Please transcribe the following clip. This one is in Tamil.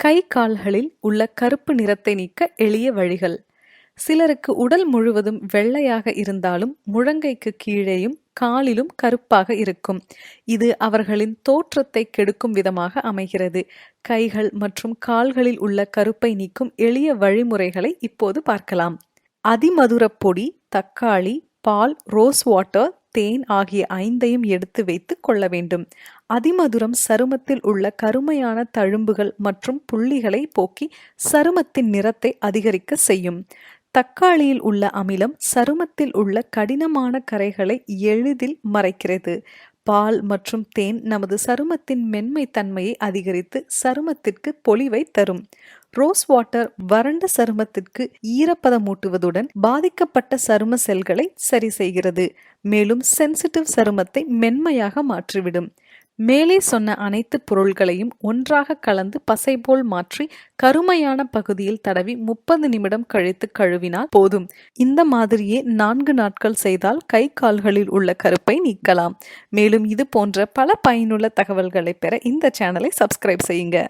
கை கால்களில் உள்ள கருப்பு நிறத்தை நீக்க எளிய வழிகள். சிலருக்கு உடல் முழுவதும் வெள்ளையாக இருந்தாலும் முழங்கைக்கு கீழேயும் காலிலும் கருப்பாக இருக்கும். இது அவர்களின் தோற்றத்தை கெடுக்கும் விதமாக அமைகிறது. கைகள் மற்றும் கால்களில் உள்ள கருப்பை நீக்கும் எளிய வழிமுறைகளை இப்போது பார்க்கலாம். அதிமதுரப் பொடி தக்காளி பால் ரோஸ் வாட்டர் தேன் ஆகிய ஐந்தையும் எடுத்து வைத்து கொள்ள வேண்டும். அதிமதுரம் சருமத்தில் உள்ள கருமையான தழும்புகள் மற்றும் புள்ளிகளை போக்கி சருமத்தின் நிறத்தை அதிகரிக்க செய்யும். தக்காளியில் உள்ள அமிலம் சருமத்தில் உள்ள கடினமான கரைகளை எளிதில் மறைக்கிறது. பால் மற்றும் தேன் நமது சருமத்தின் மென்மை தன்மையை அதிகரித்து சருமத்திற்கு பொலிவை தரும். ரோஸ் வாட்டர் வறண்ட சருமத்திற்கு ஈரப்பதமூட்டுவதுடன் பாதிக்கப்பட்ட சரும செல்களை சரி செய்கிறது. மேலும் சென்சிட்டிவ் சருமத்தை மென்மையாக மாற்றிவிடும். மேலே சொன்ன அனைத்து பொருள்களையும் ஒன்றாக கலந்து பசை போல் மாற்றி கருமையான பகுதியில் தடவி முப்பது நிமிடம் கழித்து கழுவினால் போதும். இந்த மாதிரியே நான்கு நாட்கள் செய்தால் கை கால்களில் உள்ள கருப்பை நீக்கலாம். மேலும் இது போன்ற பல பயனுள்ள தகவல்களை பெற இந்த சேனலை சப்ஸ்கிரைப் செய்யுங்க.